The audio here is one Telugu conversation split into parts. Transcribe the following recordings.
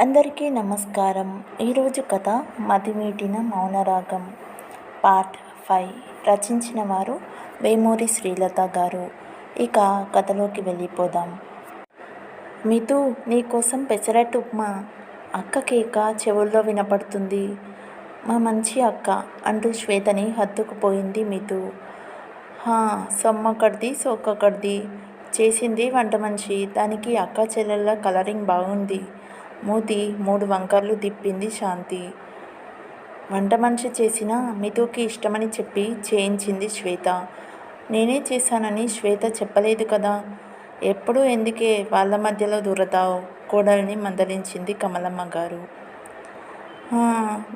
అందరికీ నమస్కారం. ఈరోజు కథ మతిమీటిన మౌనరాగం. Part five. రచించిన వారు వేమూరి శ్రీలత గారు. ఇక కథలోకి వెళ్ళిపోదాం. మితు నీకోసం పెసరట్టు ఉప్మా. అక్క కేక చెవుల్లో వినపడుతుంది. మా మంచి అక్క అంటూ శ్వేతని హత్తుకుపోయింది మితు. హా సోక సోకొకటిది చేసింది వంట మంచి దానికి అక్క చెల్లెళ్ళ కలరింగ్ బాగుంది. మూతి మూడు వంకర్లు తిప్పింది శాంతి. వంట మనిషి చేసిన మితుకి ఇష్టమని చెప్పి చేయించింది శ్వేత. నేనే చేశానని శ్వేత చెప్పలేదు కదా. ఎప్పుడూ ఎందుకే వాళ్ళ మధ్యలో దూరతావు? కోడల్ని మందలించింది కమలమ్మ గారు.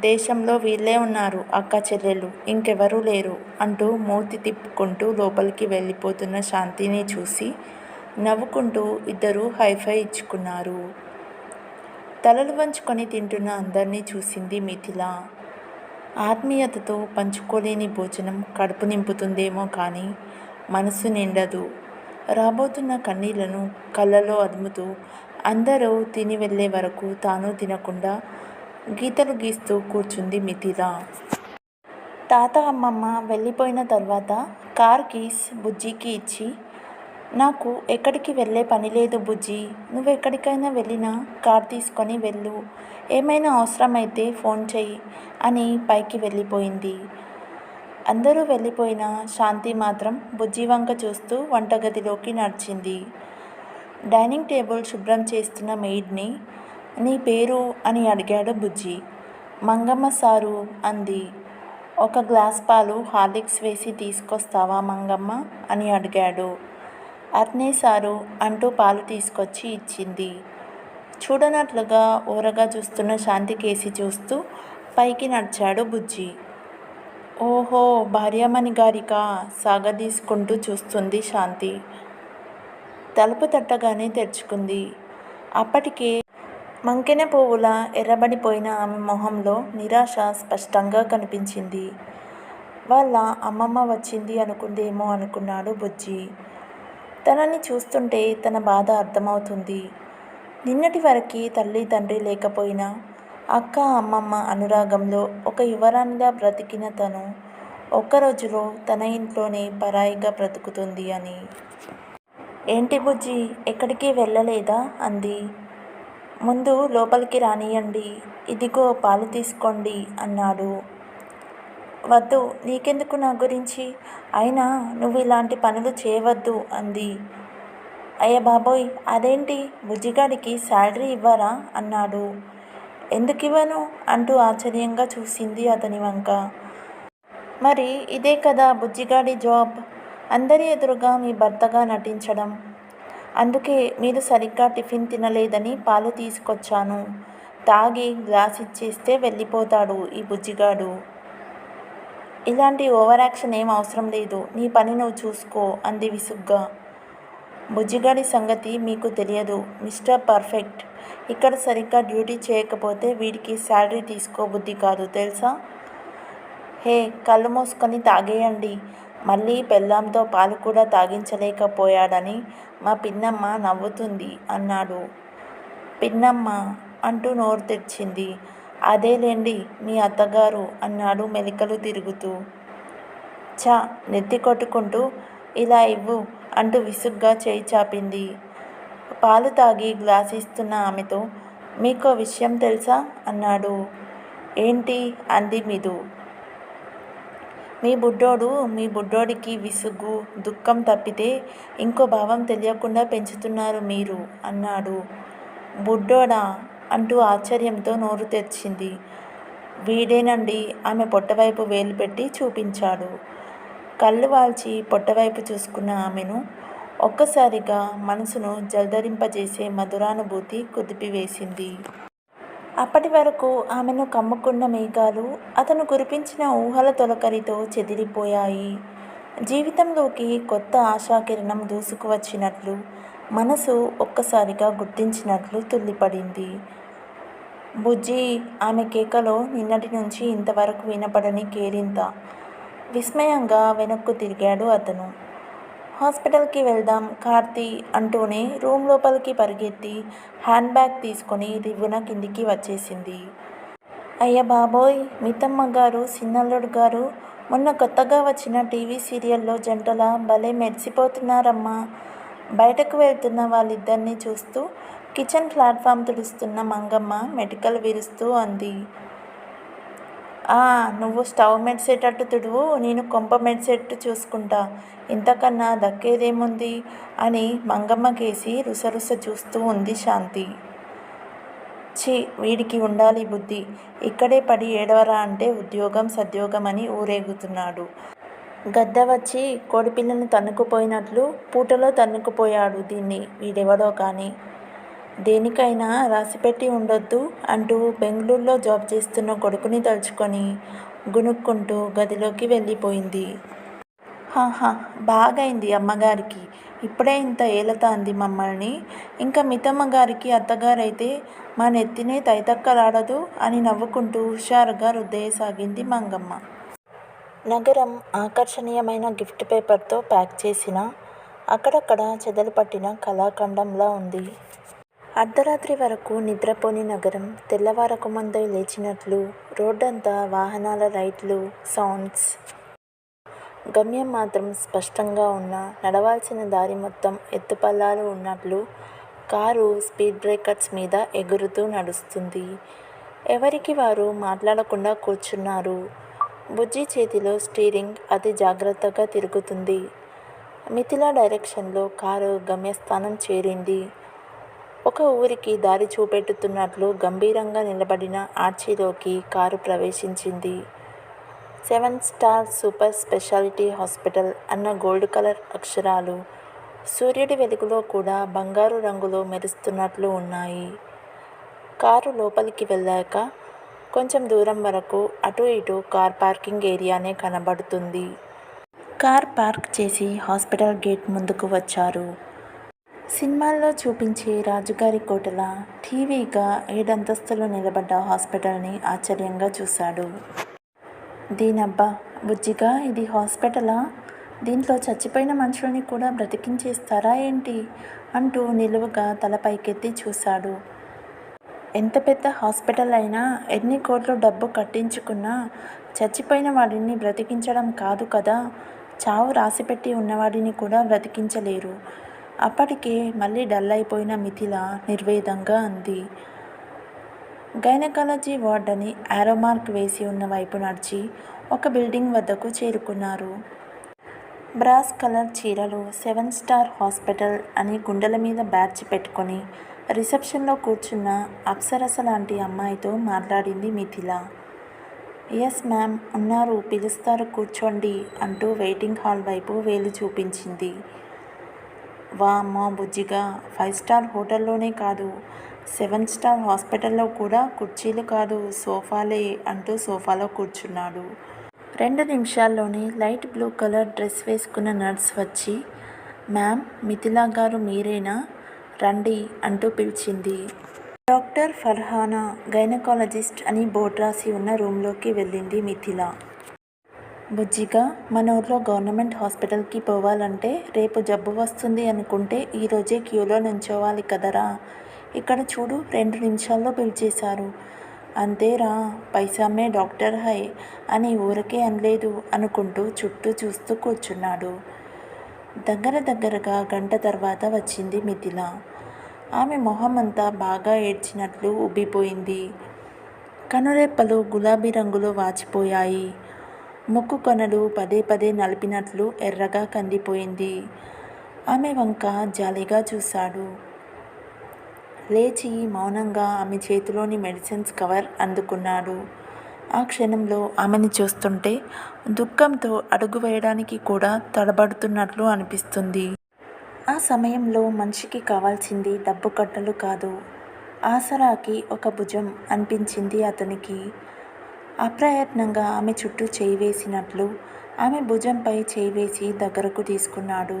దేశంలో వీళ్ళే ఉన్నారు అక్క చెల్లెలు ఇంకెవరూ లేరు అంటూ మూతి తిప్పుకుంటూ లోపలికి వెళ్ళిపోతున్న శాంతిని చూసి నవ్వుకుంటూ ఇద్దరూ హైఫై ఇచ్చుకున్నారు. తలలు వంచుకొని తింటున్న అందరినీ చూసింది మిథిల. ఆత్మీయతతో పంచుకోలేని భోజనం కడుపు నింపుతుందేమో కానీ మనసు నిండదు. రాబోతున్న కన్నీళ్ళను కళ్ళలో అదుముతూ అందరూ తిని వెళ్ళే వరకు తాను తినకుండా గీతలు గీస్తూ కూర్చుంది మిథిల. తాత అమ్మమ్మ వెళ్ళిపోయిన తర్వాత కార్ కీస్ బుజ్జికి ఇచ్చి నాకు ఎక్కడికి వెళ్ళే పని లేదు బుజ్జి. నువ్వెక్కడికైనా వెళ్ళినా కార్ తీసుకొని వెళ్ళు. ఏమైనా అవసరమైతే ఫోన్ చెయ్యి అని పైకి వెళ్ళిపోయింది. అందరూ వెళ్ళిపోయిన శాంతి మాత్రం బుజ్జి వంక చూస్తూ వంటగదిలోకి నడిచింది. డైనింగ్ టేబుల్ శుభ్రం చేస్తున్న మెయిడ్ని నీ పేరు అని అడిగాడు బుజ్జి. మంగమ్మ సారు అంది. ఒక గ్లాస్ పాలు హార్లిక్స్ వేసి తీసుకొస్తావా మంగమ్మ అని అడిగాడు. అత్నే సారు అంటూ పాలు తీసుకొచ్చి ఇచ్చింది. చూడనట్లుగా ఊరగా చూస్తున్న శాంతి కేసి చూస్తూ పైకి నడిచాడు బుజ్జి. ఓహో భార్యామణి గారికా సాగదీసుకుంటూ చూస్తుంది శాంతి. తలుపు తట్టగానే తెరుచుకుంది. అప్పటికే మంకెన పువ్వుల ఎర్రబడిపోయిన ఆమె మొహంలో నిరాశ స్పష్టంగా కనిపించింది. వాళ్ళ అమ్మమ్మ వచ్చింది అనుకుందేమో అనుకున్నాడు బుజ్జి. తనని చూస్తుంటే తన బాధ అర్థమవుతుంది. నిన్నటి వరకు తల్లి తండ్రి లేకపోయినా అక్క అమ్మమ్మ అనురాగంలో ఒక యువరానిగా బ్రతికిన తను ఒక్క రోజులో తన ఇంట్లోనే పరాయిగా బ్రతుకుతుంది అని. ఏంటి బుజ్జి ఎక్కడికి వెళ్ళలేదా? అంది. ముందు లోపలికి రానియండి ఇదిగో పాలు తీసుకోండి అన్నాడు. వద్దు నీకెందుకు నా గురించి? అయినా నువ్వు ఇలాంటి పనులు చేయవద్దు అంది. అయ్య బాబోయ్ అదేంటి? బుజ్జిగాడికి శాలరీ ఇవ్వరా? అన్నాడు. ఎందుకు ఇవ్వను అంటూ ఆశ్చర్యంగా చూసింది అతని వంక. మరి ఇదే కదా బుజ్జిగాడి జాబ్? అందరి ఎదురుగా మీ భర్తగా నటించడం. అందుకే మీరు సరిగ్గా టిఫిన్ తినలేదని పాలు తీసుకొచ్చాను. తాగి గ్లాస్ ఇచ్చేస్తే వెళ్ళిపోతాడు ఈ బుజ్జిగాడు. ఇలాంటి ఓవర్ యాక్షన్ ఏం అవసరం లేదు. నీ పని నువ్వు చూసుకో అంది విసుగ్గా. బుజ్జిగాడి సంగతి మీకు తెలియదు. Mister perfect. ఇక్కడ సరిగ్గా డ్యూటీ చేయకపోతే వీడికి శాలరీ తీసుకోబుద్ధి కాదు తెలుసా? హే కళ్ళు మూసుకొని తాగేయండి. మళ్ళీ పెళ్ళాంతో పాలు కూడా తాగించలేకపోయాడని మా పిన్నమ్మ నవ్వుతుంది అన్నాడు. పిన్నమ్మ అంటూ నోరు తెరిచింది. అదేలేండి మీ అత్తగారు అన్నాడు మెలికలు తిరుగుతూ. చా నెత్తి కొట్టుకుంటూ ఇలా ఇవ్వు అంటూ విసుగ్గా చేయి చాపింది. పాలు తాగి గ్లాస్ ఇస్తున్న ఆమెతో మీకో విషయం తెలుసా? అన్నాడు. ఏంటి? అంది మిదు మీ బుడ్డోడు మీ బుడ్డోడికి విసుగు దుఃఖం తప్పితే ఇంకో భావం తెలియకుండా పెంచుతున్నారు మీరు అన్నాడు. బుడ్డోడా? అంటూ ఆశ్చర్యంతో నోరు తెరిచింది. వీడేనండి? ఆమె పొట్టవైపు వేలు పెట్టి చూపించాడు. కళ్ళు వాల్చి పొట్టవైపు చూసుకున్న ఆమెను ఒక్కసారిగా మనసును జలధరింపజేసే మధురానుభూతి కుదిపివేసింది. అప్పటి వరకు ఆమెను కమ్ముకున్న మేఘాలు అతను కురిపించిన ఊహల తొలకరితో చెదిరిపోయాయి. జీవితంలోకి కొత్త ఆశాకిరణం దూసుకువచ్చినట్లు మనసు ఒక్కసారిగా గుర్తించినట్లు తుల్లిపడింది. బుజ్జి ఆమె కేకలో నిన్నటి నుంచి ఇంతవరకు వినపడని కేరింత విస్మయంగా వెనక్కు తిరిగాడు అతను. హాస్పిటల్కి వెళ్దాం కార్తీ అంటూనే రూమ్ లోపలికి పరిగెత్తి హ్యాండ్ బ్యాగ్ తీసుకొని రివ్వున కిందికి వచ్చేసింది. అయ్య బాబోయ్ మితమ్మ గారు సిన్నల్లుడు గారు మొన్న కొత్తగా వచ్చిన టీవీ సీరియల్లో జంటలా భలే మెరిసిపోతున్నారమ్మా. బయటకు వెళ్తున్న వాళ్ళిద్దరినీ చూస్తూ కిచెన్ ప్లాట్ఫామ్ తుడుస్తున్న మంగమ్మ మెటికలు విరుస్తూ అంది. ఆ నువ్వు స్టవ్ మెడిసేటట్టు తుడువు నేను కొంప మెడిసేట్టు చూసుకుంటా. ఇంతకన్నా దక్కేదేముంది? అని మంగమ్మకేసి రుసరుస చూస్తూ ఉంది శాంతి. ఛీ వీడికి ఉండాలి బుద్ధి. ఇక్కడే పడి ఏడవరా అంటే ఉద్యోగం సద్యోగం అని ఊరేగుతున్నాడు. గద్ద వచ్చి కోడిపిల్లను తన్నుకుపోయినట్లు పూటలో తన్నుకుపోయాడు దీన్ని. వీడెవడో కానీ. దేనికైనా రాసిపెట్టి ఉండొద్దు అంటూ బెంగళూరులో జాబ్ చేస్తున్న కొడుకుని తలుచుకొని గునుక్కుంటూ గదిలోకి వెళ్ళిపోయింది. హాహా బాగైంది అమ్మగారికి. ఇప్పుడే ఇంత ఏలతాంది మమ్మల్ని. ఇంకా మితమ్మ గారికి అత్తగారైతే మా నెత్తినే తైతక్కలాడదు అని నవ్వుకుంటూ హుషారుగా రుద్దేయసాగింది మంగమ్మ. నగరం ఆకర్షణీయమైన గిఫ్ట్ పేపర్తో ప్యాక్ చేసిన అక్కడక్కడ చెదలు పట్టిన కళాఖండంలా ఉంది. అర్ధరాత్రి వరకు నిద్రపోని నగరం తెల్లవారకు ముందే లేచినట్లు రోడ్డంతా వాహనాల లైట్లు సౌండ్స్. గమ్యం మాత్రం స్పష్టంగా ఉన్న నడవాల్సిన దారి మొత్తం ఎత్తుపల్లాలు ఉన్నట్లు కారు స్పీడ్ బ్రేకర్స్ మీద ఎగురుతూ నడుస్తుంది. ఎవరికి వారు మాట్లాడకుండా కూర్చున్నారు. బుజ్జి చేతిలో స్టీరింగ్ అతి జాగ్రత్తగా తిరుగుతుంది. మిథిలా డైరెక్షన్లో కారు గమ్యస్థానం చేరింది. ఒక ఊరికి దారి చూపెట్టుతున్నట్లు గంభీరంగా నిలబడిన ఆర్చీలోకి కారు ప్రవేశించింది. Seven star super speciality hospital అన్న గోల్డ్ కలర్ అక్షరాలు సూర్యుడి వెలుగులో కూడా బంగారు రంగులో మెరుస్తున్నట్లు ఉన్నాయి. కారు లోపలికి వెళ్ళాక కొంచెం దూరం వరకు అటు ఇటు కార్ పార్కింగ్ ఏరియానే కనబడుతుంది. కార్ పార్క్ చేసి హాస్పిటల్ గేట్ ముందుకు వచ్చారు. సినిమాల్లో చూపించే రాజుగారి కోటల టీవీగా ఏడంతస్తులు నిలబడ్డ హాస్పిటల్ని ఆశ్చర్యంగా చూశాడు. దీనబ్బా బుజ్జిగా ఇది హాస్పిటలా? దీంట్లో చచ్చిపోయిన మనుషులని కూడా బ్రతికించేస్తారా ఏంటి? అంటూ నిలువుగా తల పైకెత్తి చూశాడు. ఎంత పెద్ద హాస్పిటల్ అయినా ఎన్ని కోట్లు డబ్బు కట్టించుకున్నా చచ్చిపోయిన వాడిని బ్రతికించడం కాదు కదా. చావు రాసిపెట్టి ఉన్నవాడిని కూడా బ్రతికించలేరు. అప్పటికే మళ్ళీ డల్ అయిపోయిన మిథిల నిర్వేదంగా అంది. గైనకాలజీ వార్డ్ అని యారోమార్క్ మార్క్ వేసి ఉన్న వైపు నడిచి ఒక బిల్డింగ్ వద్దకు చేరుకున్నారు. బ్రాస్ కలర్ చీరలు సెవెన్ స్టార్ హాస్పిటల్ అని గుండెల మీద బ్యాచ్ పెట్టుకొని రిసెప్షన్లో కూర్చున్న అప్సరస లాంటి అమ్మాయితో మాట్లాడింది మిథిల. ఎస్ మ్యామ్ ఉన్నారు పిలుస్తారు కూర్చోండి అంటూ వెయిటింగ్ హాల్ వైపు వేలు చూపించింది. వామ్మో బుజ్జిగా ఫైవ్ స్టార్ హోటల్లోనే కాదు సెవెన్ స్టార్ హాస్పిటల్లో కూడా కుర్చీలు కాదు సోఫాలే అంటూ సోఫాలో కూర్చున్నాడు. రెండు నిమిషాల్లోనే లైట్ బ్లూ కలర్ డ్రెస్ వేసుకున్న నర్స్ వచ్చి మ్యామ్ మిథిలా గారు మీరేనా? రండి అంటూ పిలిచింది. డాక్టర్ ఫర్హానా గైనకాలజిస్ట్ అని బోర్డు రాసి ఉన్న రూమ్లోకి వెళ్ళింది మిథిల. బుజ్జిగా మన ఊర్లో గవర్నమెంట్ హాస్పిటల్కి పోవాలంటే రేపు జబ్బు వస్తుంది అనుకుంటే ఈరోజే క్యూలో నుంచోవాలి కదరా. ఇక్కడ చూడు రెండు నిమిషాల్లో పిలిచేశారు అంతేరా పైసామే డాక్టర్ హై అని ఊరికే అనలేదు అనుకుంటూ చుట్టూ చూస్తూ కూర్చున్నాడు. దగ్గర దగ్గరగా గంట తర్వాత వచ్చింది మిథిల. ఆమె మొహం అంతా బాగా ఏడ్చినట్లు ఉబ్బిపోయింది కనురెప్పలు గులాబీ రంగులో వాచిపోయాయి. ముక్కు కొనలు పదే పదే నలిపినట్లు ఎర్రగా కందిపోయింది. ఆమె వంక జాలిగా చూశాడు. లేచి మౌనంగా ఆమె చేతిలోని మెడిసిన్స్ కవర్ అందుకున్నాడు. ఆ క్షణంలో ఆమెని చూస్తుంటే దుఃఖంతో అడుగు వేయడానికి కూడా తడబడుతున్నట్లు అనిపిస్తుంది. ఆ సమయంలో మనిషికి కావాల్సింది డబ్బు కట్టలు కాదు. ఆసరాకి ఒక భుజం అనిపించింది అతనికి. అప్రయత్నంగా ఆమె చుట్టూ చేయి వేసినట్లు ఆమె భుజంపై చేయి వేసి దగ్గరకు తీసుకున్నాడు.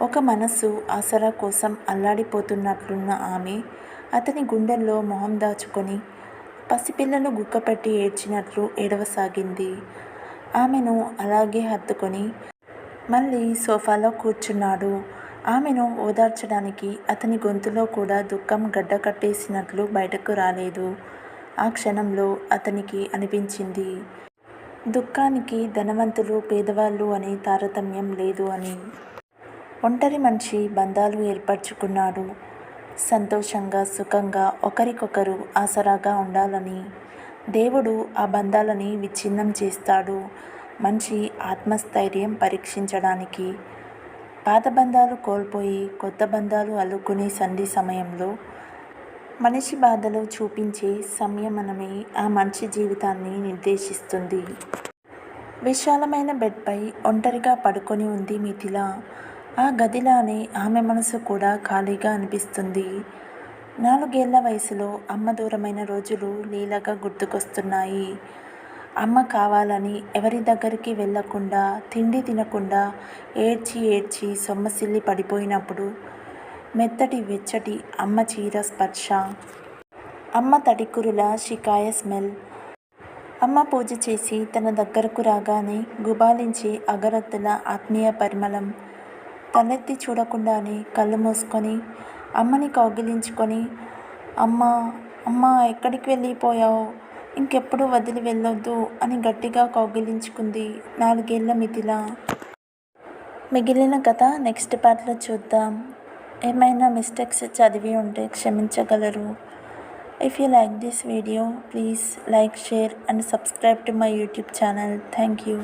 ఒక మనస్సు ఆసరా కోసం అల్లాడిపోతున్నట్లున్న ఆమె అతని గుండెల్లో మొహం దాచుకొని పసిపిల్లలు గుక్కపెట్టి ఏడ్చినట్లు ఏడవసాగింది. ఆమెను అలాగే హత్తుకొని మళ్ళీ సోఫాలో కూర్చున్నాడు. ఆమెను ఓదార్చడానికి అతని గొంతులో కూడా దుఃఖం గడ్డ కట్టేసినట్లు బయటకు రాలేదు. ఆ క్షణంలో అతనికి అనిపించింది దుఃఖానికి ధనవంతులు పేదవాళ్ళు అనే తారతమ్యం లేదు అని. ఒంటరి మనిషి బంధాలు ఏర్పరచుకున్నాడు. సంతోషంగా సుఖంగా ఒకరికొకరు ఆసరాగా ఉండాలని. దేవుడు ఆ బంధాలని విచ్ఛిన్నం చేస్తాడు. మనిషి ఆత్మస్థైర్యం పరీక్షించడానికి. పాత బంధాలు కోల్పోయి కొత్త బంధాలు అల్లుకునే సంధి సమయంలో మనిషి బాధలు చూపించే సంయమనమే ఆ మనిషి జీవితాన్ని నిర్దేశిస్తుంది. విశాలమైన బెడ్పై ఒంటరిగా పడుకొని ఉంది మిథిల. ఆ గదిలానే ఆమె మనసు కూడా ఖాళీగా అనిపిస్తుంది. నాలుగేళ్ళ వయసులో అమ్మ దూరమైన రోజులు లీలగా గుర్తుకొస్తున్నాయి. అమ్మ కావాలని ఎవరి దగ్గరికి వెళ్ళకుండా తిండి తినకుండా ఏడ్చి ఏడ్చి సొమ్మసిల్లి పడిపోయినప్పుడు మెత్తటి వెచ్చటి అమ్మ చీర స్పర్శ అమ్మ తడికురుల షికాయ స్మెల్. అమ్మ పూజ చేసి తన దగ్గరకు రాగానే గుబాలించే అగరత్తుల ఆత్మీయ పరిమళం తలెత్తి చూడకుండానే కళ్ళు మూసుకొని అమ్మని కౌగిలించుకొని అమ్మ అమ్మ ఎక్కడికి వెళ్ళిపోయావు? ఇంకెప్పుడు వదిలి వెళ్ళొద్దు అని గట్టిగా కౌగిలించుకుంది నాలుగేళ్ళ మిథిల. మిగిలిన కథ నెక్స్ట్ పార్ట్లో చూద్దాం. ఏమైనా మిస్టేక్స్ చదివి ఉంటే క్షమించగలరు. If you like this video please like share and subscribe to my YouTube channel thank you